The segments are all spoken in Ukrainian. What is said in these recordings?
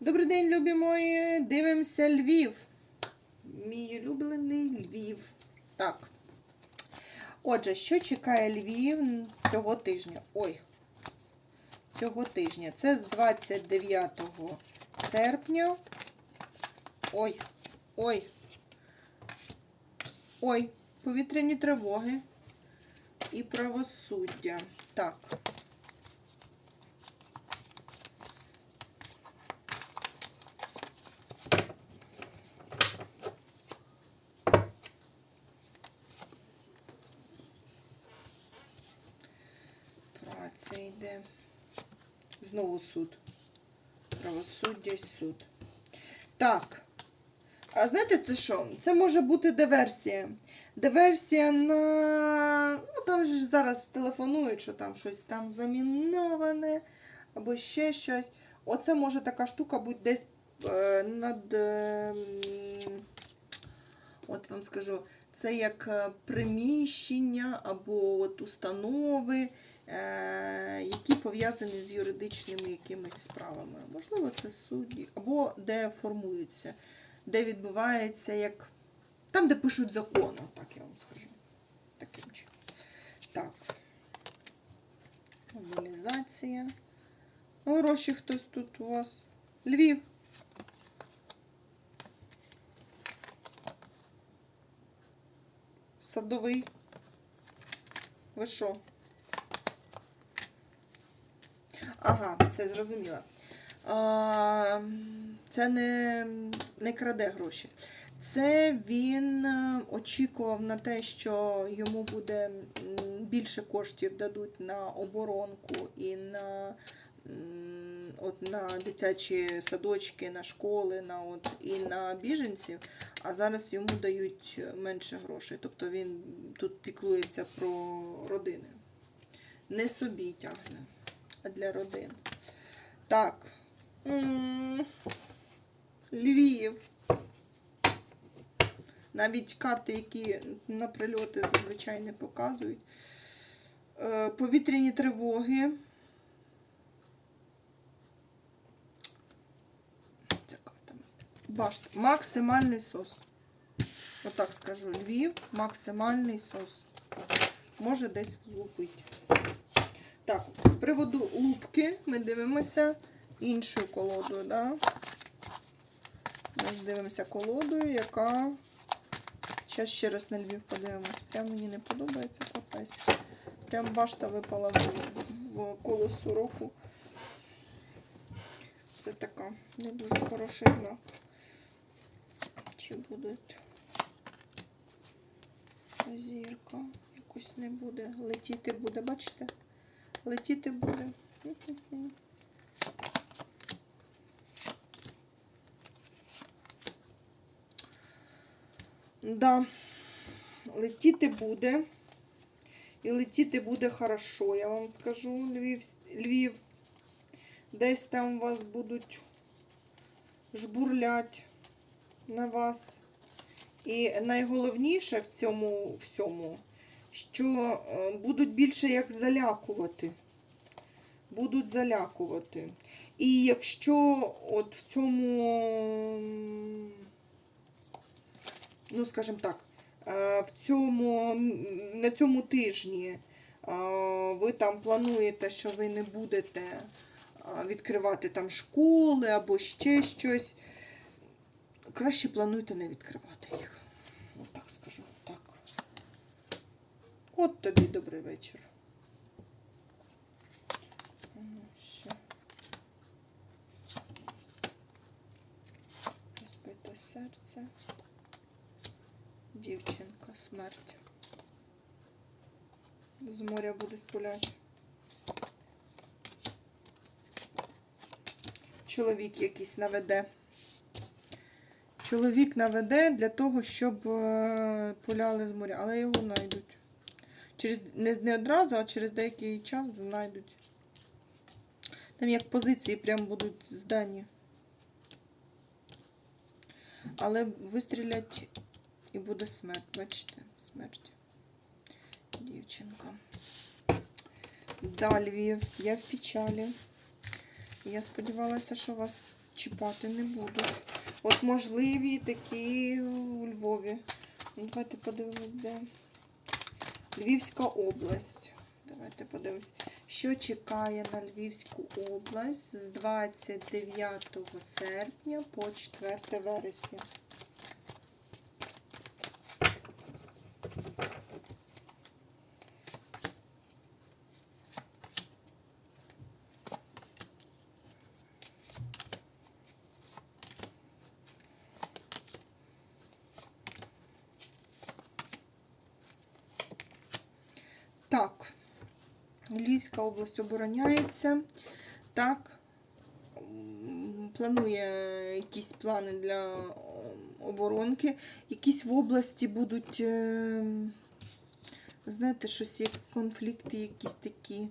Добрий день, любі мої. Дивимося Львів. Мій улюблений Львів. Так. Отже, що чекає Львів цього тижня? Ой. Цього тижня. Це з 29 серпня. Ой. Ой. Ой. Повітряні тривоги і правосуддя. Так. Праця йде. Знову суд. Правосуддя суд. Так. А знаєте, це що? Це може бути диверсія. Диверсія на. Ну, там ж зараз телефонують, що там щось там заміноване, або ще щось. Оце може така штука бути десь е, над. Е, от вам скажу, це як е, приміщення або от установи, які пов'язані з юридичними якимись справами. Можливо, це судді, або де формуються, де відбувається як. Там, де пишуть закони, так я вам скажу. Таким чином. Так. Мобілізація. Гроші хтось тут у вас. Львів. Садовий. Ви що? Ага, все зрозуміло. Це не, не краде гроші. Це він е, очікував на те, що йому буде більше коштів дадуть на оборонку і на, от, на дитячі садочки, на школи, на, от, і на біженців, а зараз йому дають менше грошей. Тобто він тут піклується про родини. Не собі тягне, для родин. Так. Львів. Навіть карти, які на прильоти зазвичай не показують. Е, Повітряні тривоги. Ця карта. Башта. Максимальний сос. Отак скажу. Львів, максимальний сос. Може десь влупить. Так, з приводу лупки ми дивимося іншою колодою. Да? Ми дивимося колодою, яка. Зараз ще раз на Львів подивимось. Прям мені не подобається капець. Прям башта випала в, колесо року. Це така не дуже хороший знак. Чи будуть зірка? Якось не буде. Летіти буде, бачите? Летіти буде. Да, летіти буде. І летіти буде хорошо, я вам скажу, Львів, Львів. Десь там вас будуть жбурлять на вас. І найголовніше в цьому всьому, що е, будуть більше як залякувати. Будуть залякувати. І якщо от в цьому, ну, скажімо так, е, в цьому, на цьому тижні е, ви там плануєте, що ви не будете відкривати там школи або ще щось, краще плануйте не відкривати їх. От так скажу. Так. От тобі добрий вечір. Розбите серце. Дівчинка, смерть. З моря будуть пуляти. Чоловік якийсь наведе. Чоловік наведе для того, щоб е, пуляли з моря, але його знайдуть. Через, не, не одразу, а через деякий час знайдуть. Там як позиції прям будуть здані. Але вистрілять і буде смерть. Бачите? Смерть. Дівчинка. Да, я в печалі. Я сподівалася, що вас чіпати не будуть. От можливі такі у Львові. Ну, Давайте подивимось, де. Львівська область. Давайте подивимось, що чекає на Львівську область з 29 серпня по 4 вересня. Так, Львівська область обороняється. Так, планує якісь плани для оборонки. Якісь в області будуть, е, знаєте, щось як конфлікти, якісь такі.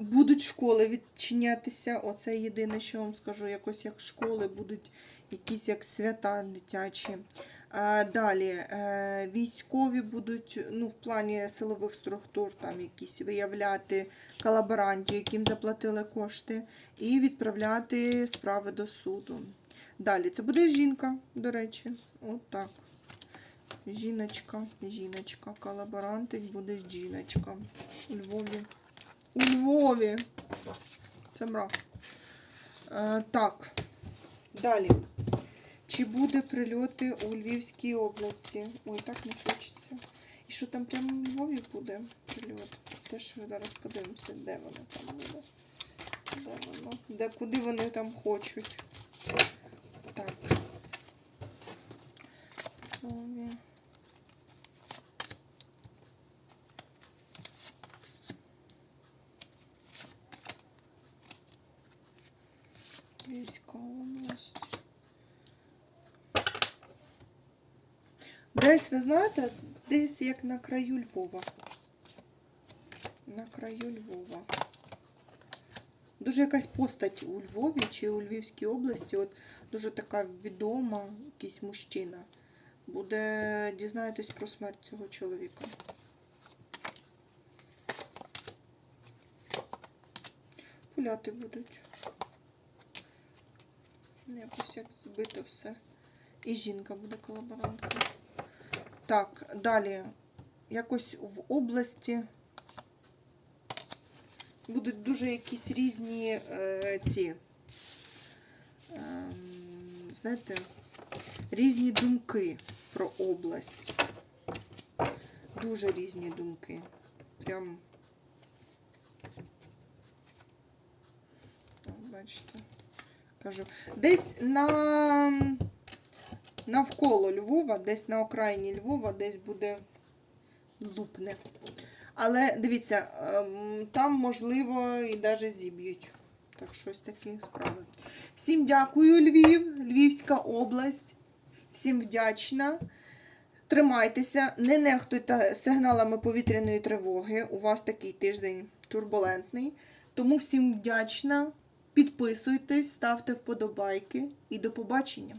Будуть школи відчинятися. Оце єдине, що вам скажу. Якось як школи будуть якісь як свята дитячі. Далі е, військові будуть ну, в плані силових структур там якісь виявляти колаборантів, яким заплатили кошти, і відправляти справи до суду. Далі це буде жінка, до речі. От так. Жіночка, жіночка, колаборантик буде жіночка. У Львові. У Львові. Це мрак. Е, так. Далі. Чи буде прильоти у Львівській області? Ой, так не хочеться. І що там прямо у Львові буде прильот? Теж зараз подивимося, де воно там буде. Де воно? Де, куди вони там хочуть. Так. Львівська область. Десь, ви знаєте, десь як на краю Львова. На краю Львова. Дуже якась постать у Львові чи у Львівській області, от дуже така відома, якийсь мужчина. Буде дізнаєтесь про смерть цього чоловіка. Пуляти будуть. Якось як збито все. І жінка буде колаборанткою. Так, далі. Якось в області будуть дуже якісь різні е, ці, е, знаєте, різні думки про область. Дуже різні думки. Прям. Бачите, кажу. Десь на навколо Львова, десь на окраїні Львова, десь буде лупне. Але дивіться, ем, там, можливо, і навіть зіб'ють. Так, щось такі справи. Всім дякую, Львів, Львівська область. Всім вдячна. Тримайтеся, не нехтуйте сигналами повітряної тривоги. У вас такий тиждень турбулентний. Тому всім вдячна. Підписуйтесь, ставте вподобайки і до побачення.